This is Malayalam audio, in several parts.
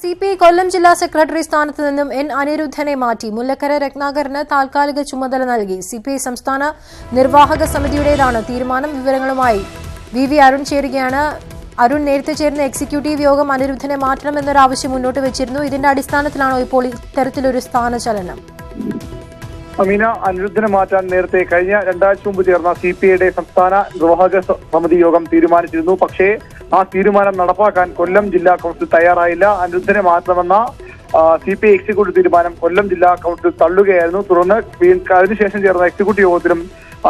സി പി ഐ കൊല്ലം ജില്ലാ സെക്രട്ടറി സ്ഥാനത്ത് നിന്നും എൻ അനിരുദ്ധനെ മാറ്റി മുല്ലക്കര രത്നാകരന് താൽക്കാലിക ചുമതല നൽകി. സി പി ഐ സംസ്ഥാന നിർവാഹക സമിതിയുടേതാണ് തീരുമാനം. വിവരങ്ങളുമായി വി വി അരുൺ ചേരുകയാണ്. അരുൺ നേരത്തെ ചേരുന്ന എക്സിക്യൂട്ടീവ് യോഗം അനിരുദ്ധനെ മാറ്റണമെന്നൊരാവശ്യം മുന്നോട്ട് വെച്ചിരുന്നു. ഇതിന്റെ അടിസ്ഥാനത്തിലാണോ ഇപ്പോൾ ഇത്തരത്തിലൊരു സ്ഥാനചലനം അമീന അനിരുദ്ധനെ മാറ്റാൻ നേരത്തെ കഴിഞ്ഞ രണ്ടാഴ്ച മുമ്പ് ചേർന്ന സി പി ഐയുടെ സംസ്ഥാന നിർവാഹക സമിതി യോഗം തീരുമാനിച്ചിരുന്നു. പക്ഷേ ആ തീരുമാനം നടപ്പാക്കാൻ കൊല്ലം ജില്ലാ കൗൺസിൽ തയ്യാറായില്ല. അനിരുദ്ധനെ മാറ്റണമെന്ന സി പി ഐ എക്സിക്യൂട്ടീവ് തീരുമാനം കൊല്ലം ജില്ലാ കൗൺസിൽ തള്ളുകയായിരുന്നു. തുടർന്ന് അതിനുശേഷം ചേർന്ന എക്സിക്യൂട്ടീവ് യോഗത്തിലും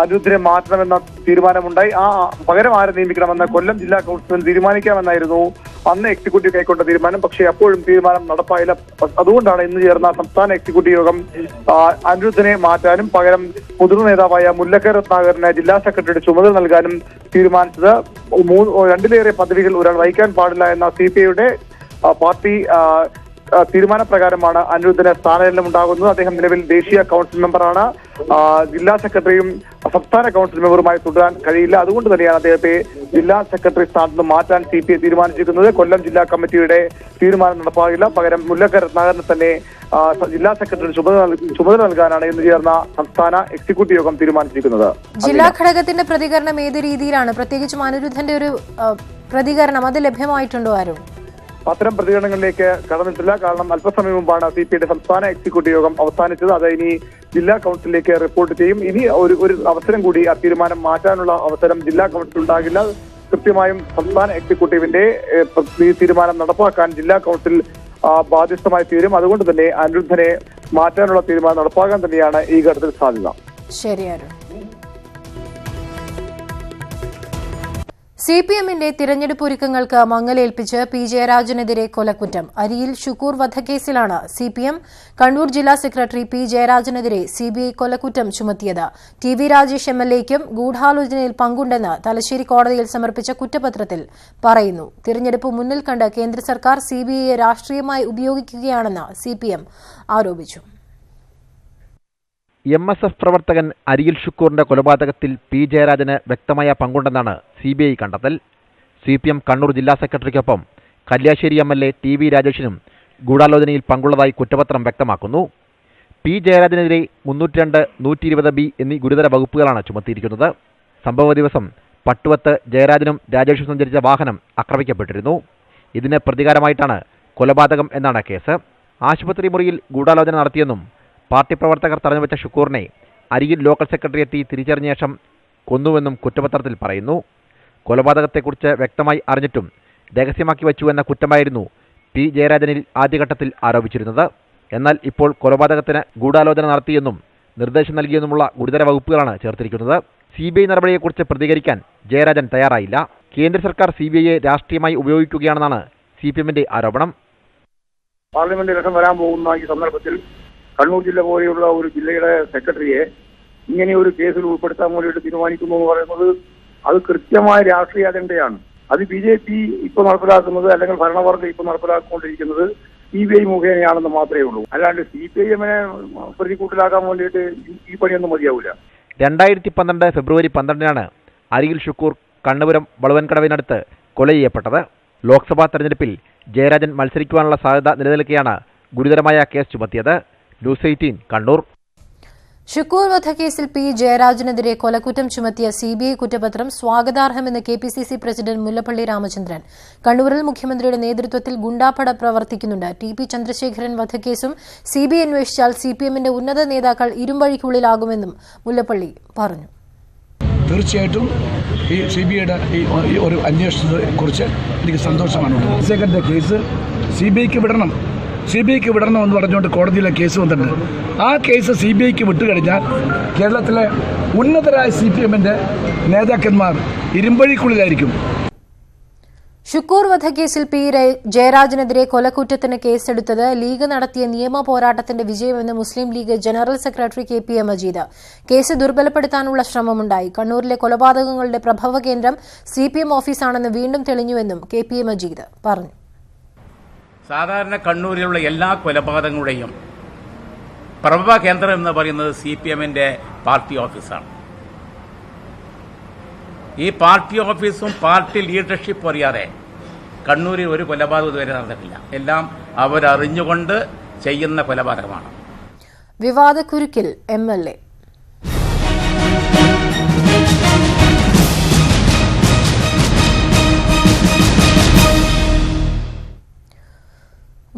അനിരുദ്ധനെ മാറ്റണമെന്ന തീരുമാനമുണ്ടായി. ആ പകരം ആരെ നിയമിക്കണമെന്ന് കൊല്ലം ജില്ലാ കൗൺസിൽ തീരുമാനിക്കാമെന്നായിരുന്നു അന്ന് എക്സിക്യൂട്ടീവ് കൈക്കൊണ്ട തീരുമാനം. പക്ഷേ അപ്പോഴും തീരുമാനം നടപ്പായില്ല. അതുകൊണ്ടാണ് ഇന്ന് ചേർന്ന സംസ്ഥാന എക്സിക്യൂട്ടീവ് യോഗം അനിരുദ്ധനെ മാറ്റാനും പകരം മുതിർന്ന നേതാവായ മുല്ലക്കര രത്നാകരന് ജില്ലാ സെക്രട്ടറിയുടെ ചുമതല നൽകാനും തീരുമാനിച്ചത്. രണ്ടിലേറെ പദവികൾ ഒരാൾ വഹിക്കാൻ പാടില്ല എന്ന സി പി ഐയുടെ പാർട്ടി തീരുമാനപ്രകാരമാണ് അനിരുദ്ധന് സ്ഥാനചലനം ഉണ്ടാകുന്നത്. അദ്ദേഹം നിലവിൽ ദേശീയ കൗൺസിൽ മെമ്പറാണ് ജില്ലാ സെക്രട്ടറിയും സംസ്ഥാന കൗൺസിൽ മെമ്പറുമായി തുടരാൻ കഴിയില്ല. അതുകൊണ്ട് തന്നെയാണ് അദ്ദേഹത്തെ ജില്ലാ സെക്രട്ടറി സ്ഥാനത്ത് നിന്ന് മാറ്റാൻ സി പി ഐ തീരുമാനിച്ചിരിക്കുന്നത്. കൊല്ലം ജില്ലാ കമ്മിറ്റിയുടെ തീരുമാനം നടപ്പാകില്ല. പകരം മുല്ലക്കര രത്നാകരന് തന്നെ ജില്ലാ സെക്രട്ടറി ചുമതല ചുമതല നൽകാനാണ് ഇന്ന് ചേർന്ന സംസ്ഥാന എക്സിക്യൂട്ടീവ് യോഗം തീരുമാനിച്ചിരിക്കുന്നത്. ജില്ലാ ഘടകത്തിന്റെ പ്രതികരണം ഏത് രീതിയിലാണ്? പ്രത്യേകിച്ചും അനിരുദ്ധന്റെ ഒരു പ്രതികരണം അത് ലഭ്യമായിട്ടുണ്ടോ അരുൺ അത്തരം പ്രതികരണങ്ങളിലേക്ക് കടന്നിട്ടില്ല. കാരണം അല്പസമയം മുമ്പാണ് സി പി ഐയുടെ സംസ്ഥാന എക്സിക്യൂട്ടീവ് യോഗം അവസാനിച്ചത്. അത് ഇനി ജില്ലാ കൗൺസിലിലേക്ക് റിപ്പോർട്ട് ചെയ്യും. ഇനി ഒരു ഒരു അവസരം കൂടി ആ തീരുമാനം മാറ്റാനുള്ള അവസരം ജില്ലാ കൗൺസിൽ ഉണ്ടാകില്ല. കൃത്യമായും സംസ്ഥാന എക്സിക്യൂട്ടീവിന്റെ തീരുമാനം നടപ്പാക്കാൻ ജില്ലാ കൗൺസിൽ ബാധ്യസ്ഥമായി തീരും. അതുകൊണ്ട് തന്നെ അനിരുദ്ധനെ മാറ്റാനുള്ള തീരുമാനം നടപ്പാക്കാൻ തന്നെയാണ് ഈ ഘട്ടത്തിൽ സാധ്യത. ശരി സി പി എമ്മിന്റെ തിരഞ്ഞെടുപ്പ് ഒരുക്കങ്ങൾക്ക് മങ്ങലേൽപ്പിച്ച് പി ജയരാജനെതിരെ കൊലക്കുറ്റം. അരിയിൽ ഷുക്കൂർ വധക്കേസിലാണ് സി പി എം കണ്ണൂർ ജില്ലാ സെക്രട്ടറി പി ജയരാജനെതിരെ സി ബി ഐ കൊലക്കുറ്റം ചുമത്തിയത്. T V Rajesh M L എക്കും ഗൂഢാലോചനയിൽ പങ്കുണ്ടെന്ന് തലശ്ശേരി കോടതിയിൽ സമർപ്പിച്ച കുറ്റപത്രത്തിൽ പറയുന്നു. തിരഞ്ഞെടുപ്പ് മുന്നിൽ കണ്ട് കേന്ദ്ര സർക്കാർ സി ബി ഐയെ രാഷ്ട്രീയമായി ഉപയോഗിക്കുകയാണെന്ന് സി ആരോപിച്ചു. എം എസ് എഫ് പ്രവർത്തകൻ അരിയിൽ ഷുക്കൂറിന്റെ കൊലപാതകത്തിൽ പി ജയരാജന് വ്യക്തമായ പങ്കുണ്ടെന്നാണ് സി ബി ഐ കണ്ടെത്തൽ. സി പി എം കണ്ണൂർ ജില്ലാ സെക്രട്ടറിക്കൊപ്പം Kalliasseri M L A T V രാജേഷിനും ഗൂഢാലോചനയിൽ പങ്കുള്ളതായി കുറ്റപത്രം വ്യക്തമാക്കുന്നു. പി ജയരാജനെതിരെ മുന്നൂറ്റി രണ്ട് നൂറ്റി ഇരുപത് ബി എന്നീ ഗുരുതര വകുപ്പുകളാണ് ചുമത്തിയിരിക്കുന്നത്. സംഭവ ദിവസം പട്ടുവത്ത് ജയരാജനും രാജേഷും സഞ്ചരിച്ച വാഹനം ആക്രമിക്കപ്പെട്ടിരുന്നു. ഇതിന് പ്രതികാരമായിട്ടാണ് കൊലപാതകം എന്നാണ് കേസ്. ആശുപത്രി മുറിയിൽ ഗൂഢാലോചന നടത്തിയെന്നും പാർട്ടി പ്രവർത്തകർ തടഞ്ഞുവെച്ച ഷുക്കൂറിനെ അരിയിൽ ലോക്കൽ സെക്രട്ടറി എത്തി തിരിച്ചറിഞ്ഞ ശേഷം കൊന്നുവെന്നും കുറ്റപത്രത്തിൽ പറയുന്നു. കൊലപാതകത്തെക്കുറിച്ച് വ്യക്തമായി അറിഞ്ഞിട്ടും രഹസ്യമാക്കി വച്ചു എന്ന കുറ്റമായിരുന്നു പി. ജയരാജനിൽ ആദ്യഘട്ടത്തിൽ ആരോപിച്ചിരുന്നത്. എന്നാൽ ഇപ്പോൾ കൊലപാതകത്തിന് ഗൂഢാലോചന നടത്തിയെന്നും നിർദ്ദേശം നൽകിയെന്നുമുള്ള ഗുരുതര വകുപ്പുകളാണ് ചേർത്തിരിക്കുന്നത്. സി ബി ഐ നടപടിയെക്കുറിച്ച് പ്രതികരിക്കാൻ ജയരാജൻ തയ്യാറായില്ല. കേന്ദ്ര സർക്കാർ സി ബി ഐയെ രാഷ്ട്രീയമായി ഉപയോഗിക്കുകയാണെന്നാണ് സി പി എമ്മിന്റെ ആരോപണം. പാർലമെന്റ് ഇലക്ഷൻ വരാൻ പോകുന്ന ഈ സന്ദർഭത്തിൽ കണ്ണൂർ ജില്ല പോലെയുള്ള ഒരു ജില്ലയുടെ സെക്രട്ടറിയെ ഇങ്ങനെ ഒരു കേസിൽ ഉൾപ്പെടുത്താൻ വേണ്ടിയിട്ട് തീരുമാനിക്കുന്നു എന്ന് പറയുന്നത് അത് കൃത്യമായ രാഷ്ട്രീയ അജണ്ടയാണ്. അത് ബി ജെ പി ഇപ്പൊ നടപ്പിലാക്കുന്നത് അല്ലെങ്കിൽ ഭരണവർഗം ഇപ്പൊ നടപ്പിലാക്കിക്കൊണ്ടിരിക്കുന്നത് സി ബി ഐ മുഖേനയാണെന്ന് മാത്രമേ ഉള്ളൂ. അല്ലാണ്ട് സി പി ഐ എമ്മിനെ പ്രതികൂട്ടിലാക്കാൻ വേണ്ടിയിട്ട് ഈ- പണിയൊന്നും മതിയാവില്ല. രണ്ടായിരത്തി പന്ത്രണ്ട് ഫെബ്രുവരി പന്ത്രണ്ടിനാണ് അരിയിൽ ഷുക്കൂർ കണ്ണപുരം വളവൻകടവിനടുത്ത് കൊല ചെയ്യപ്പെട്ടത്. ലോക്സഭാ തെരഞ്ഞെടുപ്പിൽ ജയരാജൻ മത്സരിക്കുവാനുള്ള സാധ്യത നിലനിൽക്കെയാണ് ഗുരുതരമായ case ചുമത്തിയത്. News eighteen Kannur. Shukkur വധക്കേസിൽ പി ജയരാജനെതിരെ കൊലക്കുറ്റം ചുമത്തിയ സി ബി ഐ കുറ്റപത്രം സ്വാഗതാർഹമെന്ന് K P C C president Mullappally Ramachandran. കണ്ണൂരിൽ മുഖ്യമന്ത്രിയുടെ നേതൃത്വത്തിൽ ഗുണ്ടാപ്പട പ്രവർത്തിക്കുന്നുണ്ട്. ടി പി ചന്ദ്രശേഖരൻ വധക്കേസും സി ബി ഐ അന്വേഷിച്ചാൽ സി പി എമ്മിന്റെ ഉന്നത നേതാക്കൾ ഇരുമ്പഴിക്കുള്ളിലാകുമെന്നും മുല്ലപ്പള്ളി പറഞ്ഞു. തീർച്ചയായിട്ടും ഈ സി ബി ഐയുടെ ഈ ഒരു അന്വേഷണത്തെ കുറിച്ച് എനിക്ക് സന്തോഷമാണ് സെക്കൻഡ് കേസ് സി ബി ഐക്ക് വിടണം. സി ബി ഐക്ക് വിടണമെന്ന് പറഞ്ഞുകൊണ്ട് കോടതിയിലെ കേസ് വന്നിട്ടുണ്ട്. ആ കേസ് സി ബി ഐക്ക് വിട്ടുകഴിഞ്ഞാൽ കേരളത്തിലെ ഉന്നതരായ സി പി എമ്മിന്റെ നേതാക്കന്മാർ ഇരുമ്പഴിക്കുള്ളിലായിരിക്കും. ഷുക്കൂർ വധക്കേസിൽ പി ജയരാജനെതിരെ കൊലക്കുറ്റത്തിന് കേസെടുത്തത് ലീഗ് നടത്തിയ നിയമ പോരാട്ടത്തിന്റെ വിജയമെന്ന് Muslim League general secretary K P A Majeed case ദുർബലപ്പെടുത്താനുള്ള ശ്രമമുണ്ടായി. കണ്ണൂരിലെ കൊലപാതകങ്ങളുടെ പ്രഭവ കേന്ദ്രം സി പി എം ഓഫീസാണെന്ന് വീണ്ടും തെളിഞ്ഞുവെന്നും കെ പി എ മജീദ് പറഞ്ഞു. സാധാരണ കണ്ണൂരിലുള്ള എല്ലാ കൊലപാതകങ്ങളുടെയും പ്രഭവ കേന്ദ്രം എന്ന് പറയുന്നത് സി പി എമ്മിന്റെ പാർട്ടി ഓഫീസാണ്. ഈ പാർട്ടി ഓഫീസും പാർട്ടി ലീഡർഷിപ്പും അറിയാതെ കണ്ണൂരിൽ ഒരു കൊലപാതകം ഇതുവരെ നടന്നിട്ടില്ല. എല്ലാം അവരറിഞ്ഞുകൊണ്ട് ചെയ്യുന്ന കൊലപാതകമാണ്. വിവാദക്കുരുക്കിൽ എം എൽ എ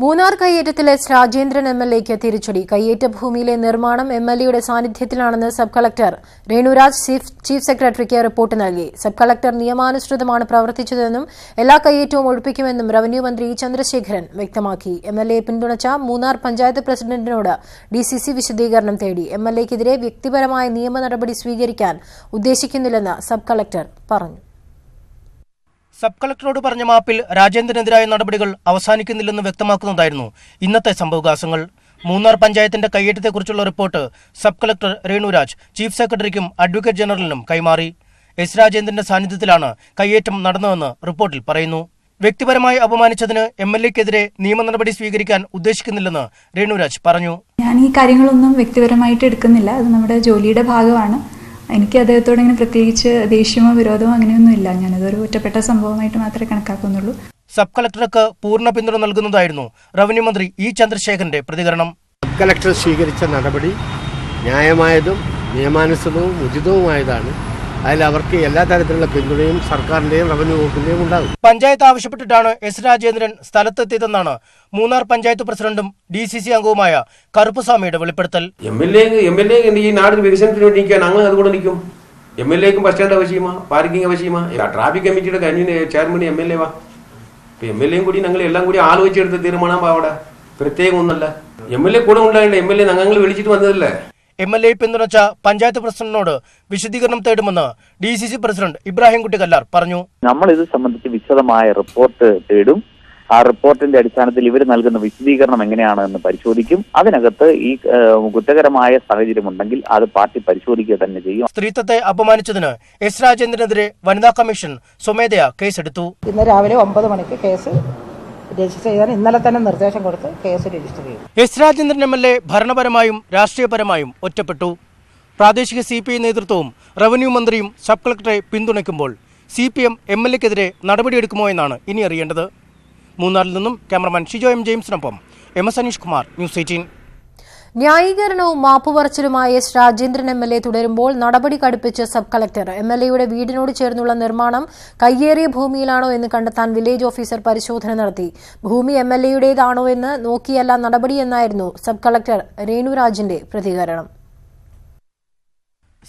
മൂന്നാർ കയ്യേറ്റത്തിൽ എസ് രാജേന്ദ്രൻ എം എൽ എക്ക് തിരിച്ചടി. കയ്യേറ്റ ഭൂമിയിലെ നിർമ്മാണം എം എൽ എയുടെ സാന്നിധ്യത്തിലാണെന്ന് സബ് കളക്ടർ രേണുരാജ് ചീഫ് സെക്രട്ടറിക്ക് റിപ്പോർട്ട് നൽകി. സബ് കളക്ടർ നിയമാനുസൃതമാണ് പ്രവർത്തിച്ചതെന്നും എല്ലാ കയ്യേറ്റവും ഒഴിപ്പിക്കുമെന്നും റവന്യൂ മന്ത്രി ചന്ദ്രശേഖരൻ വ്യക്തമാക്കി. എം എൽ എ പിന്തുണച്ച മൂന്നാർ പഞ്ചായത്ത് പ്രസിഡന്റിനോട് ഡി സി സി വിശദീകരണം തേടി. എം എൽ എക്കെതിരെ വ്യക്തിപരമായ നിയമ നടപടി സ്വീകരിക്കാൻ ഉദ്ദേശിക്കുന്നില്ലെന്ന് സബ് കളക്ടർ പറഞ്ഞു. സബ് കളക്ടറോട് പറഞ്ഞ മാപ്പിൽ രാജേന്ദ്രനെതിരായ നടപടികൾ അവസാനിക്കുന്നില്ലെന്ന് വ്യക്തമാക്കുന്നതായിരുന്നു ഇന്നത്തെ സംഭവവികാസങ്ങൾ. മൂന്നാർ പഞ്ചായത്തിന്റെ കയ്യേറ്റത്തെക്കുറിച്ചുള്ള report sub collector Renuraj chief സെക്രട്ടറിക്കും advocate ജനറലിനും കൈമാറി. എസ് രാജേന്ദ്രന്റെ സാന്നിധ്യത്തിലാണ് കയ്യേറ്റം നടന്നതെന്ന് റിപ്പോർട്ടിൽ പറയുന്നു. വ്യക്തിപരമായി അപമാനിച്ചതിന് എം എൽ എക്കെതിരെ നിയമ നടപടി സ്വീകരിക്കാൻ ഉദ്ദേശിക്കുന്നില്ലെന്ന് രേണുരാജ് പറഞ്ഞു. ഞാൻ ഈ കാര്യങ്ങളൊന്നും വ്യക്തിപരമായിട്ട് എടുക്കുന്നില്ല. അത് നമ്മുടെ ജോലിയുടെ ഭാഗമാണ്. എനിക്ക് അദ്ദേഹത്തോട് ഇങ്ങനെ പ്രത്യേകിച്ച് ദേഷ്യമോ വിരോധമോ അങ്ങനെയൊന്നും ഇല്ല ഞാനതൊരു ഒറ്റപ്പെട്ട സംഭവമായിട്ട് മാത്രമേ കണക്കാക്കുന്നുള്ളൂ. സബ് കളക്ടർക്ക് പൂർണ പിന്തുണ നൽകുന്നതായിരുന്നു റവന്യൂ മന്ത്രി ഇ ചന്ദ്രശേഖരന്റെ പ്രതികരണം. സബ് കളക്ടർ സ്വീകരിച്ച നടപടി ന്യായമായതും നിയമാനുസൃതവും ഉചിതവുമായതാണ്. അതിൽ അവർക്ക് എല്ലാ തരത്തിലുള്ള പിന്തുണയും സർക്കാരിന്റെയും റവന്യൂ വകുപ്പിന്റെയും ഉണ്ടാകും. പഞ്ചായത്ത് ആവശ്യപ്പെട്ടിട്ടാണ് എസ് രാജേന്ദ്രൻ സ്ഥലത്തെത്തിയതെന്നാണ് മൂന്നാർ പഞ്ചായത്ത് പ്രസിഡന്റും ഡി സി സി അംഗവുമായ കറുപ്പുസ്വാമിയുടെ വെളിപ്പെടുത്തൽ. M L A M L A ഈ നാടിന് വികസനത്തിന് വേണ്ടി ഞങ്ങൾ അതുകൊണ്ട് നിൽക്കും. എം എൽ എക്കും ബസ് സ്റ്റാൻഡ് ആവശ്യമാ പാർക്കിംഗ് ആവശ്യമാ. ട്രാഫിക് കമ്മിറ്റിയുടെ കന്യൂന് ചെയർമാൻ എം എൽ എ വാ. ഇപ്പൊ എം എൽ എയും കൂടി ഞങ്ങൾ എല്ലാം കൂടി ആലോചിച്ചെടുത്ത തീരുമാനം അവിടെ. പ്രത്യേകം ഒന്നല്ല. എം എൽ എ കൂടെ ഉണ്ടായിട്ടുണ്ട് എം എൽ എ ഞങ്ങൾ വിളിച്ചിട്ട് വന്നതല്ലേ? എം എൽ എ പിന്തുണച്ച പഞ്ചായത്ത് പ്രസിഡന്റിനോട് വിശദീകരണം തേടുമെന്ന് D C C president Ibrahimkutty Kallar പറഞ്ഞു. നമ്മൾ ഇത് സംബന്ധിച്ച് വിശദമായ റിപ്പോർട്ട് തേടും. ആ റിപ്പോർട്ടിന്റെ അടിസ്ഥാനത്തിൽ ഇവർ നൽകുന്ന വിശദീകരണം എങ്ങനെയാണ് എന്ന് പരിശോധിക്കും. അതിനകത്ത് ഈ കുറ്റകരമായ സാഹചര്യം ഉണ്ടെങ്കിൽ അത് പാർട്ടി പരിശോധിക്കുക തന്നെ ചെയ്യും. സ്ത്രീത്വത്തെ അപമാനിച്ചതിന് എസ് രാജേന്ദ്രനെതിരെ വനിതാ കമ്മീഷൻ സ്വമേധയാ കേസെടുത്തു. ഇന്ന് രാവിലെ ഒമ്പത് മണിക്ക് കേസ് രജിസ്റ്റർ ചെയ്താൽ ഇന്നലെ തന്നെ നിർദ്ദേശം കൊടുത്ത് കേസ് രജിസ്റ്റർ ചെയ്തു. S Rajendran M L A ഭരണപരമായും രാഷ്ട്രീയപരമായും ഒറ്റപ്പെട്ടു. പ്രാദേശിക സി പി ഐ നേതൃത്വവും റവന്യൂ മന്ത്രിയും സബ് കളക്ടറെ പിന്തുണയ്ക്കുമ്പോൾ C P M M L എക്കെതിരെ നടപടിയെടുക്കുമോ എന്നാണ് ഇനി അറിയേണ്ടത്. മൂന്നാറിൽ നിന്നും cameraman Shijo M ജെയിംസിനൊപ്പം M S Aneesh Kumar news eighteen. ന്യായീകരണവും മാപ്പുപറച്ചിലുമായി S Rajendran M L A തുടരുമ്പോൾ നടപടി കടുപ്പിച്ച് സബ് കളക്ടർ. എം എൽ എയുടെ വീടിനോട് ചേർന്നുള്ള നിർമ്മാണം കയ്യേറിയ ഭൂമിയിലാണോ എന്ന് കണ്ടെത്താൻ വില്ലേജ് ഓഫീസർ പരിശോധന നടത്തി. ഭൂമി എം എൽ എയുടേതാണോ എന്ന് നോക്കിയല്ല നടപടിയെന്നായിരുന്നു സബ് കളക്ടർ രേണുരാജിന്റെ പ്രതികരണം.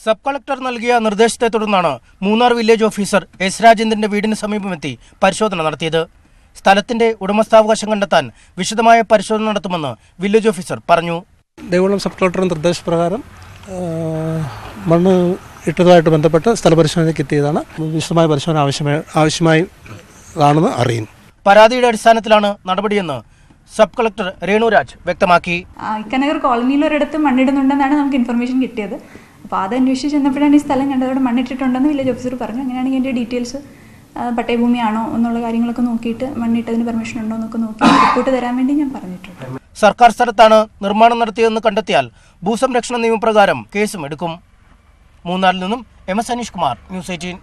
സബ് കളക്ടർ നൽകിയ നിർദ്ദേശത്തെ തുടർന്നാണ് മൂന്നാർ വില്ലേജ് ഓഫീസർ എസ് രാജേന്ദ്രന്റെ വീടിന് സമീപമെത്തി പരിശോധന നടത്തിയത്. സ്ഥലത്തിന്റെ ഉടമസ്ഥാവകാശം കണ്ടെത്താൻ വിശദമായ പരിശോധന നടത്തുമെന്ന് വില്ലേജ് ഓഫീസർ പറഞ്ഞു. ദേവളം സബ് കളക്ടറുടെ നിർദ്ദേശപ്രകാരം മണ്ണ് ഇട്ടതുമായിട്ട് ബന്ധപ്പെട്ട് സ്ഥലപരിശോധനയ്ക്ക് എത്തിയതാണ്. വിശദമായ പരിശോധന ആവശ്യമായി ആവശ്യമായി ആണെന്ന് അറിയുന്നു. പരാതിയുടെ അടിസ്ഥാനത്തിലാണ് നടപടിയെന്ന് സബ് കളക്ടർ രേണുരാജ് വ്യക്തമാക്കി. ഇക്കനഗർ കോളനിയിൽ ഒരിടത്ത് മണ്ണിടുന്നുണ്ടെന്നാണ് നമുക്ക് ഇൻഫർമേഷൻ കിട്ടിയത്. അപ്പോൾ അത് അന്വേഷിച്ച് ചെന്നപ്പോഴാണ് ഈ സ്ഥലം കണ്ടത്. അവിടെ മണ്ണിട്ടിട്ടുണ്ടെന്ന് വില്ലേജ് ഓഫീസർ പറഞ്ഞു. അങ്ങനെയാണെങ്കിൽ എന്റെ ഡീറ്റെയിൽസ് പട്ടയഭൂമിയാണോ എന്നുള്ള കാര്യങ്ങളൊക്കെ നോക്കിയിട്ട് മണ്ണിട്ടതിന് പെർമിഷൻ ഉണ്ടോ എന്നൊക്കെ നോക്കി റിപ്പോർട്ട് തരാൻ വേണ്ടി ഞാൻ പറഞ്ഞിട്ടുണ്ട്. സർക്കാർ സ്ഥലത്താണ് നിർമ്മാണം നടത്തിയതെന്ന് കണ്ടെത്തിയാൽ ഭൂസംരക്ഷണ നിയമപ്രകാരം കേസും എടുക്കും. മൂന്നാറിൽ നിന്നും M S Aneesh Kumar news eighteen.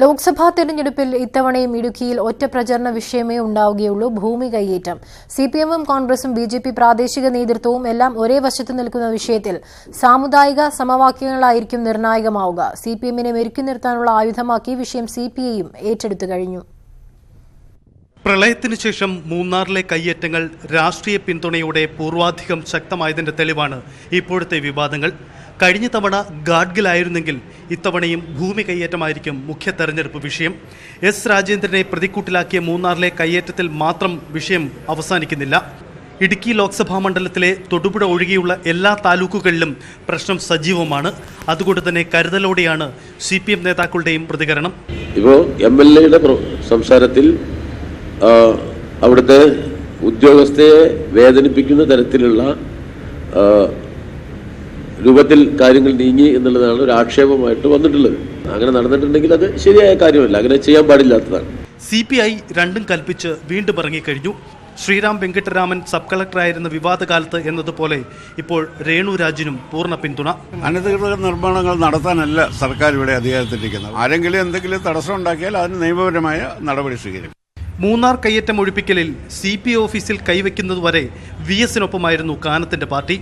Lok Sabha തെരഞ്ഞെടുപ്പിൽ ഇത്തവണയും ഇടുക്കിയിൽ ഒറ്റ പ്രചരണ വിഷയമേ ഉണ്ടാവുകയുള്ളൂ ഭൂമി കൈയേറ്റം സി പി എമ്മും കോൺഗ്രസും ബി ജെ പി പ്രാദേശിക നേതൃത്വവും എല്ലാം ഒരേ വശത്ത് നിൽക്കുന്ന വിഷയത്തിൽ സാമുദായിക സമവാക്യങ്ങളായിരിക്കും നിർണായകമാവുക. സി പി എമ്മിനെ മെരുക്കി നിർത്താനുള്ള ആയുധമാക്കി വിഷയം സി പി ഐയും ഏറ്റെടുത്തു കഴിഞ്ഞു. പ്രളയത്തിന് ശേഷം മൂന്നാറിലെ കയ്യേറ്റങ്ങൾ രാഷ്ട്രീയ പിന്തുണയോടെ പൂർവാധികം ശക്തമായതിന്റെ തെളിവാണ് ഇപ്പോഴത്തെ വിവാദങ്ങൾ. കഴിഞ്ഞ തവണ ഗാഡ്ഗിലായിരുന്നെങ്കിൽ ഇത്തവണയും ഭൂമി കയ്യേറ്റമായിരിക്കും മുഖ്യ തെരഞ്ഞെടുപ്പ് വിഷയം. എസ് രാജേന്ദ്രനെ പ്രതിക്കൂട്ടിലാക്കിയ മൂന്നാറിലെ കയ്യേറ്റത്തിൽ മാത്രം വിഷയം അവസാനിക്കുന്നില്ല. ഇടുക്കി ലോക്സഭാ മണ്ഡലത്തിലെ തൊടുപുഴ ഒഴികെയുള്ള എല്ലാ താലൂക്കുകളിലും പ്രശ്നം സജീവമാണ്. അതുകൊണ്ട് തന്നെ കരുതലോടെയാണ് സി പി എം നേതാക്കളുടെയും പ്രതികരണം. ഇപ്പോൾ എം എൽ എയുടെ സംസാരത്തിൽ അവിടുത്തെ ഉദ്യോഗസ്ഥയെ വേദനിപ്പിക്കുന്ന തരത്തിലുള്ള രൂപത്തിൽ കാര്യങ്ങൾ നീങ്ങി എന്നുള്ളതാണ് ഒരു ആക്ഷേപമായിട്ട് വന്നിട്ടുള്ളത്. അങ്ങനെ നടന്നിട്ടുണ്ടെങ്കിൽ അത് ശരിയായ കാര്യമല്ല. അങ്ങനെ ചെയ്യാൻ പാടില്ലാത്തതാണ്. സി പി ഐ രണ്ടും കൽപ്പിച്ച് വീണ്ടും ഇറങ്ങിക്കഴിഞ്ഞു. ശ്രീറാം വെങ്കിട്ടരാമൻ സബ് കളക്ടറായിരുന്ന വിവാദകാലത്ത് എന്നതുപോലെ ഇപ്പോൾ രേണു രാജിനും പൂർണ പിന്തുണ. അനധികൃത നിർമ്മാണങ്ങൾ നടത്താനല്ല സർക്കാർ ഇവിടെ അധികാരത്തിലിരിക്കുന്നത്. ആരെങ്കിലും എന്തെങ്കിലും തടസ്സം ഉണ്ടാക്കിയാൽ അതിന് നിയമപരമായ നടപടി സ്വീകരിക്കും. മൂന്നാർ കയ്യേറ്റം ഒഴിപ്പിക്കലിൽ സി പി ഓഫീസിൽ കൈവയ്ക്കുന്നതുവരെ വി എസിനൊപ്പമായിരുന്നു കാനത്തിന്റെ പാർട്ടി.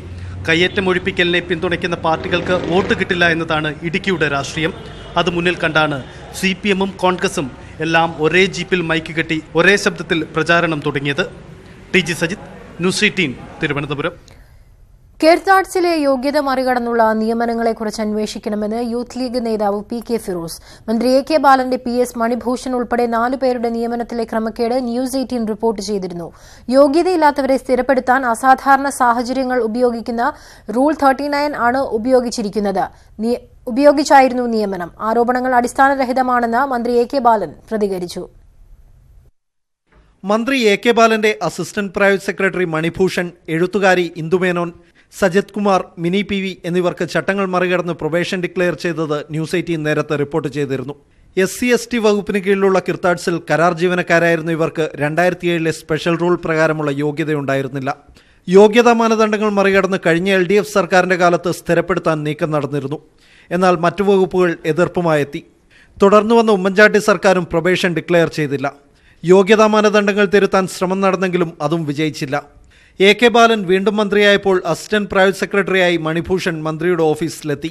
കയ്യേറ്റം ഒഴിപ്പിക്കലിനെ പിന്തുണയ്ക്കുന്ന പാർട്ടികൾക്ക് വോട്ട് കിട്ടില്ല എന്നതാണ് ഇടുക്കിയുടെ രാഷ്ട്രീയം. അത് മുന്നിൽ കണ്ടാണ് സി പി എമ്മും കോൺഗ്രസും എല്ലാം ഒരേ ജീപ്പിൽ മൈക്ക് കെട്ടി ഒരേ ശബ്ദത്തിൽ പ്രചാരണം തുടങ്ങിയത്. T G Sajith news eighteen Thiruvananthapuram. കേർത്താഡ്സിലെ യോഗ്യത മറികടന്നുള്ള നിയമനങ്ങളെക്കുറിച്ച് അന്വേഷിക്കണമെന്ന് യൂത്ത് ലീഗ് നേതാവ് പി കെ ഫിറോസ്. മന്ത്രി എ കെ ബാലന്റെ പി എസ് മണിഭൂഷൺ ഉൾപ്പെടെ നാലു പേരുടെ നിയമനത്തിലെ ക്രമക്കേട് ന്യൂസ് എയ്റ്റീൻ റിപ്പോർട്ട് ചെയ്തിരുന്നു. യോഗ്യതയില്ലാത്തവരെ സ്ഥിരപ്പെടുത്താൻ അസാധാരണ സാഹചര്യങ്ങൾ ഉപയോഗിക്കുന്ന റൂൾ തേർട്ടി നയൻ ആണ് ഉപയോഗിച്ചിരിക്കുന്നത്. ഉപയോഗിച്ചായിരുന്നു നിയമനം. ആരോപണങ്ങൾ അടിസ്ഥാനരഹിതമാണെന്ന് മന്ത്രി എ കെ ബാലൻ പ്രതികരിച്ചു. മന്ത്രി എ കെ ബാലന്റെ അസിസ്റ്റന്റ് പ്രൈവറ്റ് സെക്രട്ടറി മണിഭൂഷൺ എഴുത്തുകാരി ഇന്ദുമേനോൻ സജിത് കുമാർ മിനി പി വി എന്നിവർക്ക് ചട്ടങ്ങൾ മറികടന്ന് പ്രൊബേഷൻ ഡിക്ലെയർ ചെയ്തത് ന്യൂസ് എയ്റ്റീൻ നേരത്തെ റിപ്പോർട്ട് ചെയ്തിരുന്നു. എസ് സി എസ് ടി വകുപ്പിന് കീഴിലുള്ള കിർത്താഡ്സിൽ കരാർ ജീവനക്കാരായിരുന്ന ഇവർക്ക് രണ്ടായിരത്തി ഏഴിലെ സ്പെഷ്യൽ റൂൾ പ്രകാരമുള്ള യോഗ്യതയുണ്ടായിരുന്നില്ല. യോഗ്യതാ മാനദണ്ഡങ്ങൾ മറികടന്ന് കഴിഞ്ഞ എൽ ഡി എഫ് സർക്കാരിന്റെ കാലത്ത് സ്ഥിരപ്പെടുത്താൻ നീക്കം നടന്നിരുന്നു. എന്നാൽ മറ്റു വകുപ്പുകൾ എതിർപ്പുമായെത്തി. തുടർന്നു വന്ന ഉമ്മൻചാണ്ടി സർക്കാരും പ്രൊബേഷൻ ഡിക്ലെയർ ചെയ്തില്ല. യോഗ്യതാ മാനദണ്ഡങ്ങൾ തിരുത്താൻ ശ്രമം നടന്നെങ്കിലും അതും വിജയിച്ചില്ല. എ കെ ബാലൻ വീണ്ടും മന്ത്രിയായപ്പോൾ അസിസ്റ്റന്റ് പ്രൈവറ്റ് സെക്രട്ടറിയായി മണിഭൂഷൺ മന്ത്രിയുടെ ഓഫീസിലെത്തി.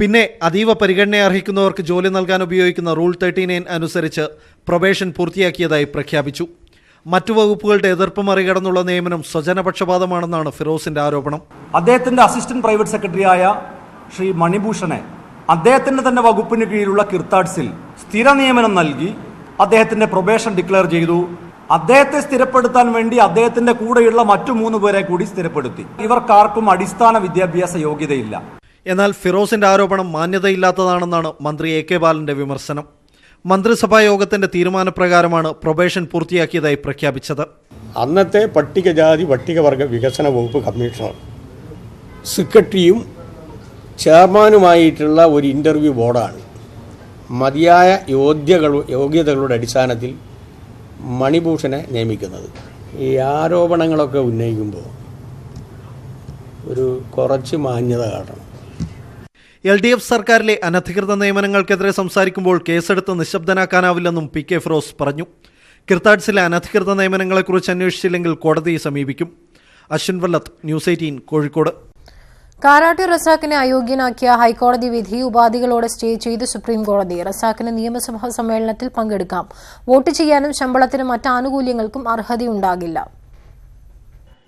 പിന്നെ അതീവ പരിഗണന അർഹിക്കുന്നവർക്ക് ജോലി നൽകാൻ ഉപയോഗിക്കുന്ന റൂൾ തേർട്ടി നയൻ അനുസരിച്ച് പ്രൊബേഷൻ പൂർത്തിയാക്കിയതായി പ്രഖ്യാപിച്ചു. മറ്റു വകുപ്പുകളുടെ എതിർപ്പ് മറികടന്നുള്ള നിയമനം സ്വജനപക്ഷപാതമാണെന്നാണ് ഫിറോസിന്റെ ആരോപണം. അദ്ദേഹത്തിന്റെ അസിസ്റ്റന്റ് പ്രൈവറ്റ് സെക്രട്ടറിയായ ശ്രീ മണിഭൂഷണെ അദ്ദേഹത്തിന്റെ തന്നെ വകുപ്പിന് കീഴിലുള്ള കിർത്താഡ്സിൽ സ്ഥിര നിയമനം നൽകി അദ്ദേഹത്തിന്റെ പ്രൊബേഷൻ ഡിക്ലെയർ ചെയ്തു. അദ്ദേഹത്തെ സ്ഥിരപ്പെടുത്താൻ വേണ്ടി അദ്ദേഹത്തിന്റെ കൂടെയുള്ള മറ്റു മൂന്ന് പേരെ കൂടി സ്ഥിരപ്പെടുത്തി. ഇവർക്കാർക്കും അടിസ്ഥാന വിദ്യാഭ്യാസ യോഗ്യതയില്ല. എന്നാൽ ഫിറോസിന്റെ ആരോപണം മാന്യതയില്ലാത്തതാണെന്നാണ് മന്ത്രി എ കെ ബാലന്റെ വിമർശനം. മന്ത്രിസഭാ യോഗത്തിന്റെ തീരുമാനപ്രകാരമാണ് പ്രൊബേഷൻ പൂർത്തിയാക്കിയതായി പ്രഖ്യാപിച്ചത്. അന്നത്തെ പട്ടികജാതി പട്ടികവർഗ വികസന വകുപ്പ് കമ്മീഷണർ സെക്രട്ടറിയും ചെയർമാനുമായിട്ടുള്ള ഒരു ഇന്റർവ്യൂ ബോർഡാണ്. മതിയായ യോഗ്യകൾ യോഗ്യതകളുടെ അടിസ്ഥാനത്തിൽ മണിഭൂഷനെ നിയമിക്കുന്നത്. ഈ ആരോപണങ്ങളൊക്കെ ഉന്നയിക്കുമ്പോൾ ഒരു കുറച്ച് മാന്യത കാട്ടണം. എൽ ഡി എഫ് സർക്കാരിലെ അനധികൃത നിയമനങ്ങൾക്കെതിരെ സംസാരിക്കുമ്പോൾ കേസെടുത്ത് നിശബ്ദനാക്കാനാവില്ലെന്നും പി കെ ഫിറോസ് പറഞ്ഞു. കിർത്താഡ്സിലെ അനധികൃത നിയമനങ്ങളെക്കുറിച്ച് അന്വേഷിച്ചില്ലെങ്കിൽ കോടതിയെ സമീപിക്കും. Ashwin Vallath news eighteen Kozhikode. Karat റസാക്കിനെ അയോഗ്യനാക്കിയ ഹൈക്കോടതി വിധി ഉപാധികളോടെ സ്റ്റേ ചെയ്ത് സുപ്രീം കോടതി. റസാക്കിന് നിയമസഭാ സമ്മേളനത്തിൽ പങ്കെടുക്കാം. വോട്ട് ചെയ്യാനും ശമ്പളത്തിനും മറ്റ് ആനുകൂല്യങ്ങൾക്കും അർഹതയുണ്ടാകില്ല.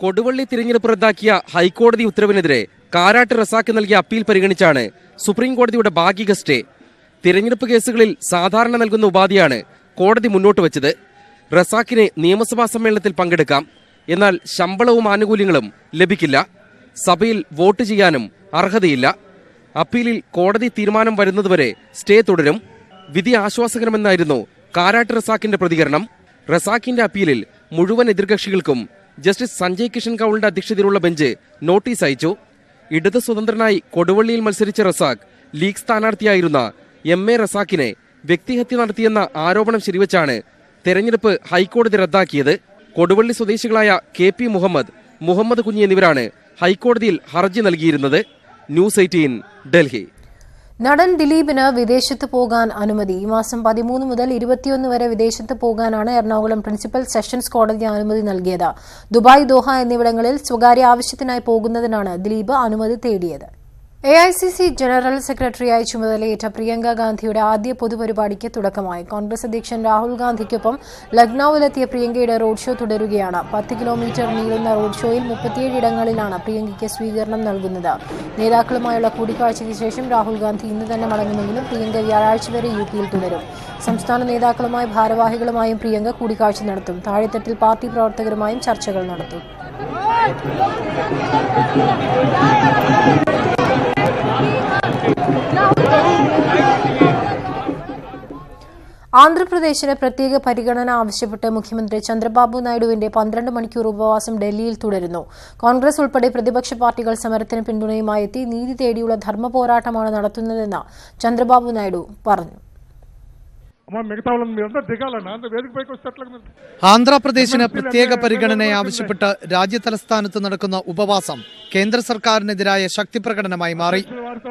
കൊടുവള്ളി തിരഞ്ഞെടുപ്പ് റദ്ദാക്കിയ ഹൈക്കോടതി ഉത്തരവിനെതിരെ കാരാട്ട് റസാക്ക് നൽകിയ അപ്പീൽ പരിഗണിച്ചാണ് സുപ്രീം കോടതിയുടെ ഭാഗിക സ്റ്റേ തിരഞ്ഞെടുപ്പ് കേസുകളിൽ സാധാരണ നൽകുന്ന ഉപാധിയാണ് കോടതി മുന്നോട്ട് വച്ചത്. റസാക്കിന് നിയമസഭാ സമ്മേളനത്തിൽ പങ്കെടുക്കാം. എന്നാൽ ശമ്പളവും ആനുകൂല്യങ്ങളും ലഭിക്കില്ല. സഭയിൽ വോട്ട് ചെയ്യാനും അർഹതയില്ല. അപ്പീലിൽ കോടതി തീരുമാനം വരുന്നതുവരെ സ്റ്റേ തുടരും. വിധി ആശ്വാസകരമെന്നായിരുന്നു കാരാട്ട് റസാക്കിന്റെ പ്രതികരണം. റസാക്കിന്റെ അപ്പീലിൽ മുഴുവൻ എതിർകക്ഷികൾക്കും ജസ്റ്റിസ് സഞ്ജയ് കിഷൻ കൌളിന്റെ അധ്യക്ഷതയിലുള്ള ബെഞ്ച് നോട്ടീസ് അയച്ചു. ഇടത് സ്വതന്ത്രനായി കൊടുവള്ളിയിൽ മത്സരിച്ച റസാഖ് ലീഗ് സ്ഥാനാർത്ഥിയായിരുന്ന എം എ റസാഖിനെ വ്യക്തിഹത്യ നടത്തിയെന്ന ആരോപണം ശരിവച്ചാണ് തെരഞ്ഞെടുപ്പ് ഹൈക്കോടതി റദ്ദാക്കിയത്. കൊടുവള്ളി സ്വദേശികളായ കെ പി മുഹമ്മദ് മുഹമ്മദ് കുഞ്ഞി എന്നിവരാണ് ഹൈക്കോടതിയിൽ ഹർജി നൽകിയിരുന്നത് ന്യൂസ് എയ്റ്റീൻ ഡൽഹി. നടൻ ദിലീപിന് വിദേശത്ത് പോകാൻ അനുമതി. ഈ മാസം പതിമൂന്ന് മുതൽ ഇരുപത്തിയൊന്ന് വരെ വിദേശത്ത് പോകാനാണ് എറണാകുളം പ്രിൻസിപ്പൽ സെഷൻസ് കോടതി അനുമതി നൽകിയത്. ദുബായ് ദോഹ എന്നിവിടങ്ങളിൽ സ്വകാര്യ ആവശ്യത്തിനായി പോകുന്നതിനാണ് ദിലീപ് അനുമതി തേടിയത്. A I C C general സെക്രട്ടറിയായി ചുമതലയേറ്റ പ്രിയങ്ക ഗാന്ധിയുടെ ആദ്യ പൊതുപരിപാടിക്ക് തുടക്കമായി. കോൺഗ്രസ് അധ്യക്ഷൻ രാഹുൽ ഗാന്ധിക്കൊപ്പം ലക്നൌവിലെത്തിയ പ്രിയങ്കയുടെ റോഡ് ഷോ തുടരുകയാണ്. പത്ത് കിലോമീറ്റർ നീളുന്ന റോഡ് ഷോയിൽ മുപ്പത്തിയേഴ് ഇടങ്ങളിലാണ് പ്രിയങ്കയ്ക്ക് സ്വീകരണം നൽകുന്നത്. നേതാക്കളുമായുള്ള കൂടിക്കാഴ്ചയ്ക്ക് ശേഷം രാഹുൽ ഗാന്ധി ഇന്ന് തന്നെ മടങ്ങുമെങ്കിലും പ്രിയങ്ക വ്യാഴാഴ്ച വരെ യു പിയിൽ തുടരും. സംസ്ഥാന നേതാക്കളുമായും ഭാരവാഹികളുമായും പ്രിയങ്ക കൂടിക്കാഴ്ച നടത്തും. താഴെത്തട്ടിൽ പാർട്ടി പ്രവർത്തകരുമായും ചർച്ചകൾ നടത്തും. ആന്ധ്രാപ്രദേശിന് പ്രത്യേക പരിഗണന ആവശ്യപ്പെട്ട് മുഖ്യമന്ത്രി ചന്ദ്രബാബു നായിഡുവിന്റെ പന്ത്രണ്ട് മണിക്കൂർ ഉപവാസം ഡൽഹിയിൽ തുടരുന്നു. കോൺഗ്രസ് ഉൾപ്പെടെ പ്രതിപക്ഷ പാർട്ടികൾ സമരത്തിന് പിന്തുണയുമായി എത്തി. നീതി തേടിയുള്ള ധർമ്മ പോരാട്ടമാണ് നടത്തുന്നതെന്ന് ചന്ദ്രബാബു നായിഡു പറഞ്ഞു. ആന്ധ്രാപ്രദേശിന് പ്രത്യേക പരിഗണനയെ ആവശ്യപ്പെട്ട് രാജ്യതലസ്ഥാനത്ത് നടക്കുന്ന ഉപവാസം കേന്ദ്ര സർക്കാരിനെതിരായ ശക്തി പ്രകടനമായി മാറി.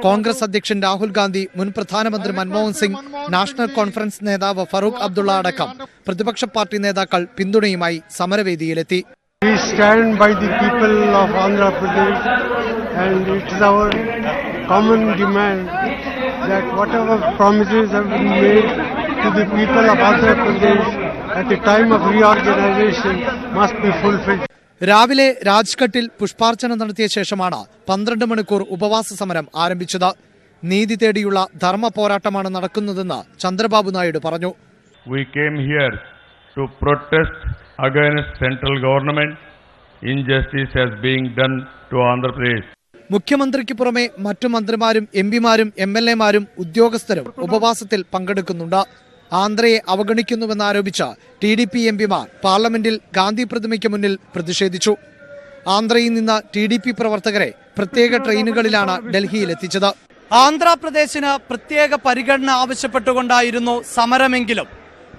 കോൺഗ്രസ് അധ്യക്ഷൻ രാഹുൽ ഗാന്ധി മുൻ പ്രധാനമന്ത്രി മൻമോഹൻ സിംഗ് നാഷണൽ കോൺഫറൻസ് നേതാവ് ഫറൂഖ് അബ്ദുള്ള അടക്കം പ്രതിപക്ഷ പാർട്ടി നേതാക്കൾ പിന്തുണയുമായി സമരവേദിയിലെത്തി. We stand by the people of and it is our common demand that whatever promises have been made to the people of Andhra Pradesh at the time of reorganization must be fulfilled. രാവിലെ രാജ്ഘട്ടിൽ പുഷ്പാർച്ചന നടത്തിയ ശേഷമാണ് പന്ത്രണ്ട് മണിക്കൂർ ഉപവാസ സമരം ആരംഭിച്ചത് നീതി തേടിയുള്ള ധർമ്മ പോരാട്ടമാണ് നടക്കുന്നതെന്ന് ചന്ദ്രബാബു നായിഡു പറഞ്ഞു We came here to protest against central government injustice has being done to Andhra Pradesh. മുഖ്യമന്ത്രിക്ക് പുറമെ മറ്റു മന്ത്രിമാരും എം പിമാരും എം എൽ എമാരും ഉദ്യോഗസ്ഥരും ഉപവാസത്തിൽ പങ്കെടുക്കുന്നുണ്ട് ആന്ധ്രയെ അവഗണിക്കുന്നുവെന്നാരോപിച്ച് ടി ഡി പി എം പിമാർ പാർലമെന്റിൽ ഗാന്ധി പ്രതിമയ്ക്ക് മുന്നിൽ പ്രതിഷേധിച്ചു. ആന്ധ്രയിൽ നിന്ന് ടി ഡി പി പ്രവർത്തകരെ പ്രത്യേക ട്രെയിനുകളിലാണ് ഡൽഹിയിലെത്തിച്ചത്. ആന്ധ്രാപ്രദേശിന് പ്രത്യേക പരിഗണന ആവശ്യപ്പെട്ടുകൊണ്ടായിരുന്നു സമരമെങ്കിലും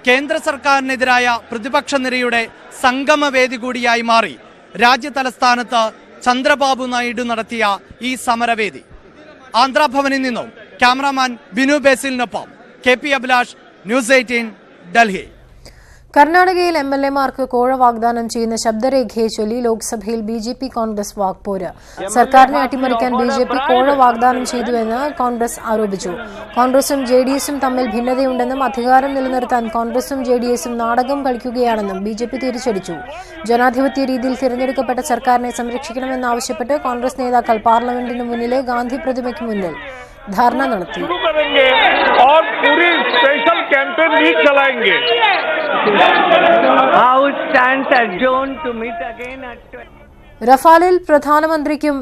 കേന്ദ്ര സർക്കാരിനെതിരായ പ്രതിപക്ഷ നിരയുടെ സംഗമവേദി കൂടിയായി മാറി. രാജ്യതലസ്ഥാനത്ത് ചന്ദ്രബാബു നായിഡു നടത്തിയ ഈ സമരവേദി. ആന്ധ്രാഭവനിൽ നിന്നും cameraman Binu ബേസിലിനൊപ്പം K P Abhilash news eighteen Delhi. കർണാടകയിൽ എം എൽ എമാർക്ക് കോഴ വാഗ്ദാനം ചെയ്യുന്ന ശബ്ദരേഖയെ ചൊല്ലി ലോക്സഭയിൽ ബി ജെ പി കോൺഗ്രസ് വാക്പോര്. സർക്കാരിനെ അട്ടിമറിക്കാൻ ബി ജെ പി കോഴ വാഗ്ദാനം ചെയ്തുവെന്ന് കോൺഗ്രസ് ആരോപിച്ചു. കോൺഗ്രസും ജെ ഡി എസും തമ്മിൽ ഭിന്നതയുണ്ടെന്നും അധികാരം നിലനിർത്താൻ കോൺഗ്രസും ജെ ഡി എസും നാടകം കളിക്കുകയാണെന്നും ബി ജെ പി തിരിച്ചടിച്ചു. ജനാധിപത്യ രീതിയിൽ തിരഞ്ഞെടുക്കപ്പെട്ട സർക്കാരിനെ സംരക്ഷിക്കണമെന്നാവശ്യപ്പെട്ട് കോൺഗ്രസ് നേതാക്കൾ പാർലമെന്റിന് മുന്നിലെ ഗാന്ധി പ്രതിമയ്ക്ക് മുന്നിൽ. ധാരണ നടത്തി സ്പെഷ്യൽ ക്യാമ്പയിൻ ലീഗ് ചലായെങ്കിൽ റഫാലിൽ പ്രധാനമന്ത്രിക്കും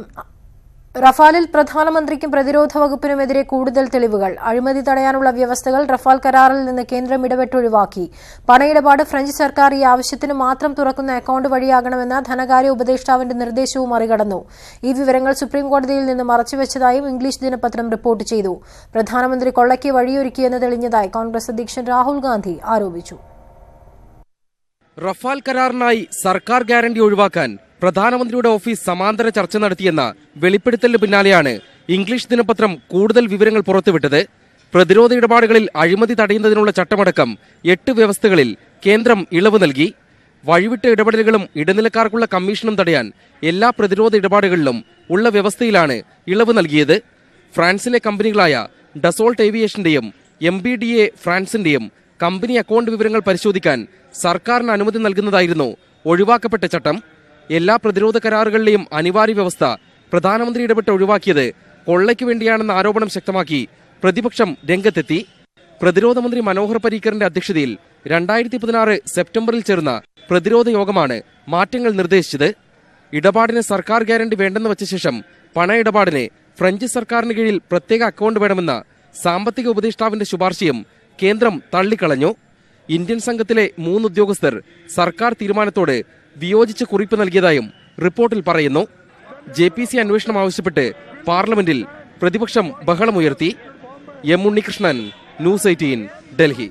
റഫാലിൽ പ്രധാനമന്ത്രിക്കും പ്രതിരോധ വകുപ്പിനുമെതിരെ കൂടുതൽ തെളിവുകൾ. അഴിമതി തടയാനുള്ള വ്യവസ്ഥകൾ റഫാൽ കരാറിൽ നിന്ന് കേന്ദ്രം ഇടപെട്ടൊഴിവാക്കി പണയിടപാട് ഫ്രഞ്ച് സർക്കാർ ഈ ആവശ്യത്തിന് മാത്രം തുറക്കുന്ന അക്കൌണ്ട് വഴിയാകണമെന്ന ധനകാര്യ ഉപദേഷ്ടാവിന്റെ നിർദ്ദേശവും മറികടന്നു. ഈ വിവരങ്ങൾ സുപ്രീംകോടതിയിൽ നിന്ന് മറച്ചുവെച്ചതായും ഇംഗ്ലീഷ് ദിനപത്രം റിപ്പോർട്ട് ചെയ്തു. പ്രധാനമന്ത്രി കൊള്ളയ്ക്ക് വഴിയൊരുക്കിയെന്ന് തെളിഞ്ഞതായി കോൺഗ്രസ് അധ്യക്ഷൻ രാഹുൽ ഗാന്ധി ആരോപിച്ചു. റഫാൽ കരാറിനായി സർക്കാർ ഗ്യാരണ്ടി ഒഴിവാക്കാൻ പ്രധാനമന്ത്രിയുടെ ഓഫീസ് സമാന്തര ചർച്ച നടത്തിയെന്ന വെളിപ്പെടുത്തലിന് പിന്നാലെയാണ് ഇംഗ്ലീഷ് ദിനപത്രം കൂടുതൽ വിവരങ്ങൾ പുറത്തുവിട്ടത്. പ്രതിരോധ ഇടപാടുകളിൽ അഴിമതി തടയുന്നതിനുള്ള ചട്ടമടക്കം എട്ട് വ്യവസ്ഥകളിൽ കേന്ദ്രം ഇളവ് നൽകി. വഴിവിട്ട ഇടപെടലുകളും ഇടനിലക്കാർക്കുള്ള കമ്മീഷനും തടയാൻ എല്ലാ പ്രതിരോധ ഇടപാടുകളിലും ഉള്ള വ്യവസ്ഥയിലാണ് ഇളവ് നൽകിയത്. ഫ്രാൻസിലെ കമ്പനികളായ ഡസോൾട്ട് ഏവിയേഷന്റെയും എം ബി ഡി എ ഫ്രാൻസിന്റെയും കമ്പനി അക്കൗണ്ട് വിവരങ്ങൾ പരിശോധിക്കാൻ സർക്കാരിന് അനുമതി നൽകുന്നതായിരുന്നു ഒഴിവാക്കപ്പെട്ട ചട്ടം. എല്ലാ പ്രതിരോധ കരാറുകളിലെയും അനിവാര്യ വ്യവസ്ഥ പ്രധാനമന്ത്രി ഇടപെട്ട് ഒഴിവാക്കിയത് കൊള്ളയ്ക്ക് വേണ്ടിയാണെന്ന ആരോപണം ശക്തമാക്കി പ്രതിപക്ഷം രംഗത്തെത്തി. പ്രതിരോധ മന്ത്രി മനോഹർ പരീക്കറിന്റെ അധ്യക്ഷതയിൽ രണ്ടായിരത്തി പതിനാറ് സെപ്റ്റംബറിൽ ചേർന്ന പ്രതിരോധ യോഗമാണ് മാറ്റങ്ങൾ നിർദ്ദേശിച്ചത്. ഇടപാടിന് സർക്കാർ ഗ്യാരണ്ടി വേണ്ടെന്ന് വച്ച ശേഷം പണ ഇടപാടിന് ഫ്രഞ്ച് സർക്കാരിന് കീഴിൽ പ്രത്യേക അക്കൗണ്ട് വേണമെന്ന സാമ്പത്തിക ഉപദേഷ്ടാവിന്റെ ശുപാർശയും കേന്ദ്രം തള്ളിക്കളഞ്ഞു. ഇന്ത്യൻ സംഘത്തിലെ മൂന്ന് ഉദ്യോഗസ്ഥർ സർക്കാർ തീരുമാനത്തോട് വിയോജിച്ച് കുറിപ്പ് നൽകിയതായും റിപ്പോർട്ടിൽ പറയുന്നു. ജെ പി സി അന്വേഷണം ആവശ്യപ്പെട്ട് പാർലമെന്റിൽ പ്രതിപക്ഷം ബഹളമുയർത്തി. M Unnikrishnan news eighteen Delhi.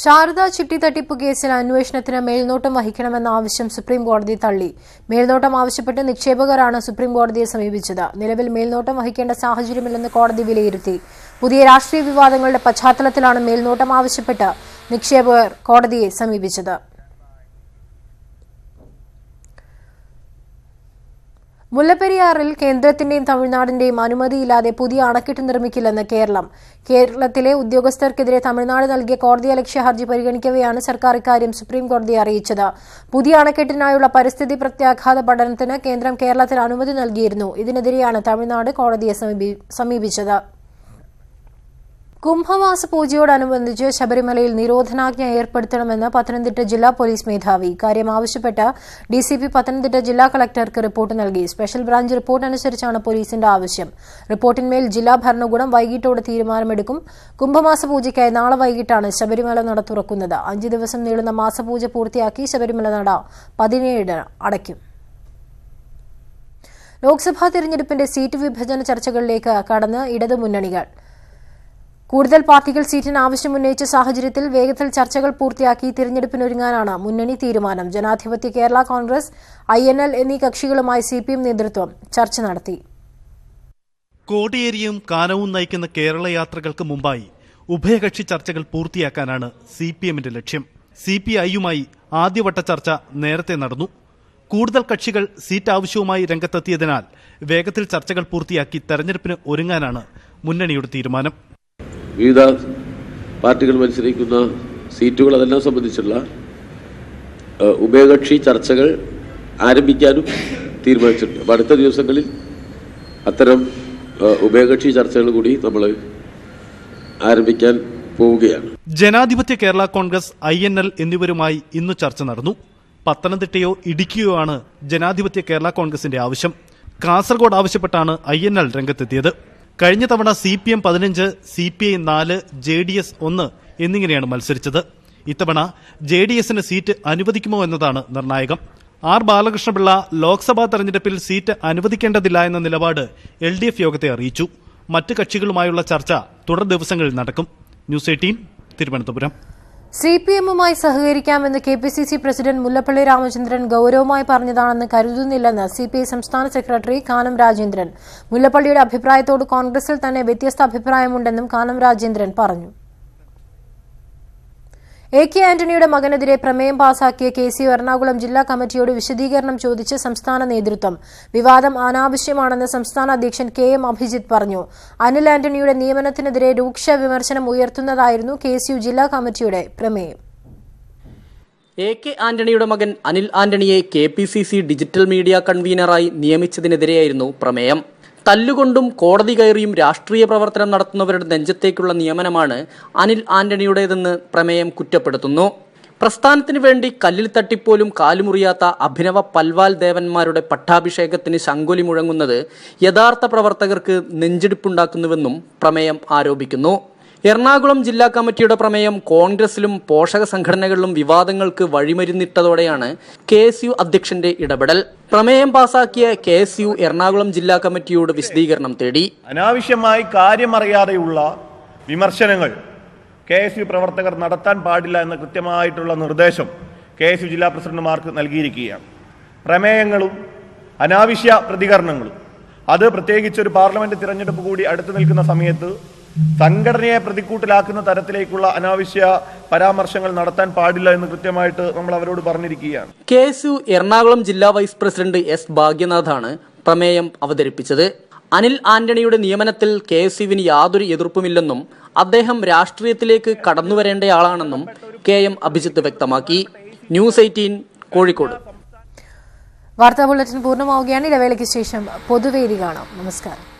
Saradha ചിട്ടി തട്ടിപ്പ് കേസിൽ അന്വേഷണത്തിന് മേൽനോട്ടം വഹിക്കണമെന്ന ആവശ്യം സുപ്രീം കോടതി തള്ളി. മേൽനോട്ടം ആവശ്യപ്പെട്ട് നിക്ഷേപകരാണ് സുപ്രീം കോടതിയെ സമീപിച്ചത്. നിലവിൽ മേൽനോട്ടം വഹിക്കേണ്ട സാഹചര്യമില്ലെന്ന് കോടതി വിലയിരുത്തി. പുതിയ രാഷ്ട്രീയ വിവാദങ്ങളുടെ പശ്ചാത്തലത്തിലാണ് മേൽനോട്ടം ആവശ്യപ്പെട്ട് നിക്ഷേപകർ കോടതിയെ സമീപിച്ചത്. മുല്ലപ്പെരിയാറിൽ കേന്ദ്രത്തിന്റെയും തമിഴ്നാടിന്റെയും അനുമതിയില്ലാതെ പുതിയ അണക്കെട്ട് നിർമ്മിക്കില്ലെന്ന് കേരളം. കേരളത്തിലെ ഉദ്യോഗസ്ഥർക്കെതിരെ തമിഴ്നാട് നൽകിയ കോടതിയലക്ഷ്യ ഹർജി പരിഗണിക്കവെയാണ് സർക്കാർ ഇക്കാര്യം സുപ്രീം കോടതിയെ അറിയിച്ചത്. പുതിയ അണക്കെട്ടിനായുള്ള പരിസ്ഥിതി പ്രത്യാഘാത പഠനത്തിന് കേന്ദ്രം കേരളത്തിന് അനുമതി നൽകിയിരുന്നു. ഇതിനെതിരെയാണ് തമിഴ്നാട് കോടതിയെ സമീപി- സമീപിച്ചത്. കുംഭമാസ പൂജയോടനുബന്ധിച്ച് ശബരിമലയിൽ നിരോധനാജ്ഞ ഏർപ്പെടുത്തണമെന്ന് പത്തനംതിട്ട ജില്ലാ പോലീസ് മേധാവി. ഇക്കാര്യം ആവശ്യപ്പെട്ട് ഡി സി പി പത്തനംതിട്ട ജില്ലാ കളക്ടർക്ക് റിപ്പോർട്ട് നൽകി. സ്പെഷ്യൽ ബ്രാഞ്ച് റിപ്പോർട്ട് അനുസരിച്ചാണ് പോലീസിന്റെ ആവശ്യം. റിപ്പോർട്ടിന്മേൽ ജില്ലാ ഭരണകൂടം വൈകിട്ടോടെ തീരുമാനമെടുക്കും. കുംഭമാസ പൂജയ്ക്കായി നാളെ വൈകിട്ടാണ് ശബരിമല നട തുറക്കുന്നത്. അഞ്ച് ദിവസം നീളുന്ന മാസപൂജ പൂർത്തിയാക്കി ശബരിമല നട പതിനേഴിന് അടയ്ക്കും. ലോക്സഭാ തെരഞ്ഞെടുപ്പിന്റെ സീറ്റ് വിഭജന ചർച്ചകളിലേക്ക് കടന്ന് ഇടതുമുന്നണികൾ. കൂടുതൽ പാർട്ടികൾ സീറ്റിന് ആവശ്യമുന്നയിച്ച സാഹചര്യത്തിൽ വേഗത്തിൽ ചർച്ചകൾ പൂർത്തിയാക്കി തിരഞ്ഞെടുപ്പിനൊരുങ്ങാനാണ് മുന്നണി തീരുമാനം. ജനാധിപത്യ കേരള കോൺഗ്രസ് ഐ എന്നീ കക്ഷികളുമായി സിപിഎം നേതൃത്വം ചർച്ച നടത്തി. കോടിയേരിയും കാനവും നയിക്കുന്ന കേരള യാത്രകൾക്ക് മുമ്പായി ഉഭയകക്ഷി ചർച്ചകൾ പൂർത്തിയാക്കാനാണ് സി പി എമ്മിന്റെ ലക്ഷ്യം. സി പി ഐയുമായി ആദ്യവട്ട ചർച്ച നേരത്തെ നടന്നു. കൂടുതൽ കക്ഷികൾ സീറ്റ് ആവശ്യവുമായി രംഗത്തെത്തിയതിനാൽ വേഗത്തിൽ ചർച്ചകൾ പൂർത്തിയാക്കി തെരഞ്ഞെടുപ്പിന് ഒരുങ്ങാനാണ് മുന്നണിയുടെ തീരുമാനം. വിവിധ പാർട്ടികൾ മത്സരിക്കുന്ന സീറ്റുകൾ അതെല്ലാം സംബന്ധിച്ചുള്ള ഉഭയകക്ഷി ചർച്ചകൾ ആരംഭിക്കാനും തീരുമാനിച്ചിട്ടുണ്ട്. അപ്പോൾ അടുത്ത ദിവസങ്ങളിൽ അത്തരം ഉഭയകക്ഷി ചർച്ചകൾ കൂടി നമ്മൾ ആരംഭിക്കാൻ പോവുകയാണ്. Janadhipathya Kerala Congress I N L എന്നിവരുമായി ഇന്ന് ചർച്ച നടന്നു. പത്തനംതിട്ടയോ ഇടുക്കിയോ ആണ് ജനാധിപത്യ കേരള കോൺഗ്രസിന്റെ ആവശ്യം. കാസർഗോഡ് ആവശ്യപ്പെട്ടാണ് ഐ എൻ എൽ രംഗത്തെത്തിയത്. കഴിഞ്ഞ തവണ സി പി എം പതിനഞ്ച് സി പി ഐ നാല് ജെ ഡി എസ് ഒന്ന് എന്നിങ്ങനെയാണ് മത്സരിച്ചത്. ഇത്തവണ ജെ ഡി എസിന് സീറ്റ് അനുവദിക്കുമോ എന്നതാണ് നിർണായകം. ആർ ബാലകൃഷ്ണപിള്ള ലോക്സഭാ തെരഞ്ഞെടുപ്പിൽ സീറ്റ് അനുവദിക്കേണ്ടതില്ല എന്ന നിലപാട് എൽ ഡി എഫ് യോഗത്തെ അറിയിച്ചു. മറ്റ് കക്ഷികളുമായുള്ള ചർച്ച തുടർ ദിവസങ്ങളിൽ നടക്കും. News eighteen Thiruvananthapuram. C P എമ്മുമായി സഹകരിക്കാമെന്ന് K P C C president Mullappally Ramachandran ഗൌരവമായി പറഞ്ഞതാണെന്ന് കരുതുന്നില്ലെന്ന് സി പി ഐ സംസ്ഥാന സെക്രട്ടറി കാനം രാജേന്ദ്രൻ. മുല്ലപ്പള്ളിയുടെ അഭിപ്രായത്തോട് കോൺഗ്രസിൽ തന്നെ വ്യത്യസ്ത അഭിപ്രായമുണ്ടെന്നും കാനം രാജേന്ദ്രൻ പറഞ്ഞു. എ കെ ആന്റണിയുടെ മകനെതിരെ പ്രമേയം പാസാക്കിയ കെ സി എറണാകുളം ജില്ലാ കമ്മിറ്റിയോട് വിശദീകരണം ചോദിച്ച് സംസ്ഥാന നേതൃത്വം. വിവാദം അനാവശ്യമാണെന്ന് സംസ്ഥാന അധ്യക്ഷൻ കെ എം അഭിജിത്ത് പറഞ്ഞു. അനിൽ ആന്റണിയുടെ നിയമനത്തിനെതിരെ രൂക്ഷ വിമർശനം ഉയർത്തുന്നതായിരുന്നു കെ ജില്ലാ കമ്മിറ്റിയുടെ പ്രമേയം. എ കെ ആന്റണിയുടെ മകൻ Anil ആന്റണിയെ K P C C digital media കൺവീനറായി നിയമിച്ചതിനെതിരെയായിരുന്നു പ്രമേയം. തല്ലുകൊണ്ടും കോടതി കയറിയും രാഷ്ട്രീയ പ്രവർത്തനം നടത്തുന്നവരുടെ നെഞ്ചത്തേക്കുള്ള നിയമനമാണ് അനിൽ ആന്റണിയുടേതെന്ന് പ്രമേയം കുറ്റപ്പെടുത്തുന്നു. പ്രസ്ഥാനത്തിന് വേണ്ടി കല്ലിൽ തട്ടിപ്പോലും കാലുമുറിയാത്ത അഭിനവ പൽവാൽ ദേവന്മാരുടെ പട്ടാഭിഷേകത്തിന് ശങ്കൊലി മുഴങ്ങുന്നത് യഥാർത്ഥ പ്രവർത്തകർക്ക് നെഞ്ചിടിപ്പുണ്ടാക്കുന്നുവെന്നും പ്രമേയം ആരോപിക്കുന്നു. എറണാകുളം ജില്ലാ കമ്മിറ്റിയുടെ പ്രമേയം കോൺഗ്രസിലും പോഷക സംഘടനകളിലും വിവാദങ്ങൾക്ക് വഴിമരുന്നിട്ടതോടെയാണ് കെ എസ് യു അധ്യക്ഷന്റെ ഇടപെടൽ. പ്രമേയം പാസാക്കിയ കെ എസ് യു എറണാകുളം ജില്ലാ കമ്മിറ്റിയോട് വിശദീകരണം തേടി. അനാവശ്യമായി കാര്യമറിയാതെയുള്ള വിമർശനങ്ങൾ കെ എസ് യു പ്രവർത്തകർ നടത്താൻ പാടില്ല എന്ന കൃത്യമായിട്ടുള്ള നിർദ്ദേശം കെ എസ് യു ജില്ലാ പ്രസിഡന്റുമാർക്ക് നൽകിയിരിക്കുകയാണ്. പ്രമേയങ്ങളും അനാവശ്യ പ്രതികരണങ്ങളും. അത് പ്രത്യേകിച്ച് ഒരു പാർലമെന്റ് തിരഞ്ഞെടുപ്പ് കൂടി അടുത്തു നിൽക്കുന്ന സമയത്ത് സംഘടനയെ പ്രതിക്കൂട്ടിലാക്കുന്ന തരത്തിലേക്കുള്ള അനാവശ്യ പരാമർശങ്ങൾ നടത്താൻ പാടില്ല എന്ന് കൃത്യമായിട്ട് നമ്മൾ അവരോട് പറഞ്ഞിരിക്കുകയാണ്. കെ എസ് യു എറണാകുളം ജില്ലാ വൈസ് പ്രസിഡന്റ് എസ് ഭാഗ്യനാഥാണ് പ്രമേയം അവതരിപ്പിച്ചത്. അനിൽ ആന്റണിയുടെ നിയമനത്തിൽ കെ എസ് യുവിന് യാതൊരു എതിർപ്പുമില്ലെന്നും അദ്ദേഹം രാഷ്ട്രീയത്തിലേക്ക് കടന്നുവരേണ്ടയാളാണെന്നും കെ എം അഭിജിത്ത് വ്യക്തമാക്കി. News eighteen Kozhikode. വാർത്താ ബുള്ളറ്റിൻ പൂർണമാവുകയാണ്. ഇടവേളയ്ക്ക് ശേഷം പൊതുവേദി കാണാം. നമസ്കാരം.